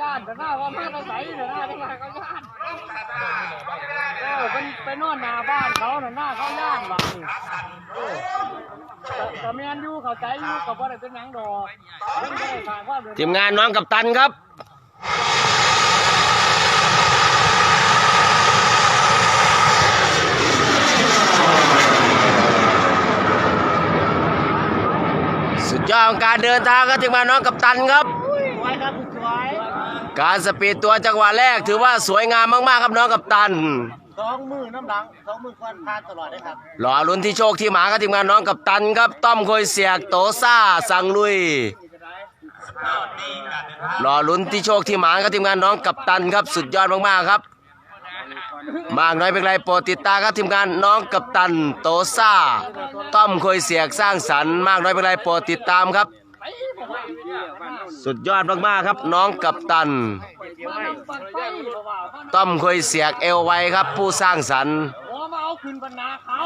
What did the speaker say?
ย่านแต่หน้าว่ามาเราใส่แต่หน้าที่มาเขาย่านเออเป็นไปนอนหน้าบ้านเขาน่ะหน้าเขาย่านบ้านเออแต่แต่แมนอยู่เข้าใจอยู่กับว่าได้เป็นหยังดอกเพิ่นบ่ได้ฝากความเดือดร้อน ทีมงานน้องกับตันครับ สุดยอดของการเดินทางครับทีมงานน้องกับตันครับ วยครับสวยการสปีดตัวจังหวะแรกถือว่าสวยงามมากๆครับน้องกับตันสองมือน้ำหลังสองมือควันพานตลอดเลยครับรอลุ้นที่โชคที่หมาครับทีมงานน้องกับตันครับต้อมโคยเสียกโตซ่าสังลุยรอลุ้นที่โชคที่หมาครับทีมงานน้องกับตันครับสุดยอดมากๆครับ มากน้อยเป็นไรโปรดติดตามครับทีมงานน้องกับตันโตซ่าต้อมโคยเสียกสร้างสรรค์มากน้อยเป็นไรโปรดติดตามครับ สุดยอดมากๆครับ น้องกับตัน ต้อมเคยเสียกเอวไวครับ ผู้สร้างสรรค์หัวมาเอาขึ้นบรรณาขา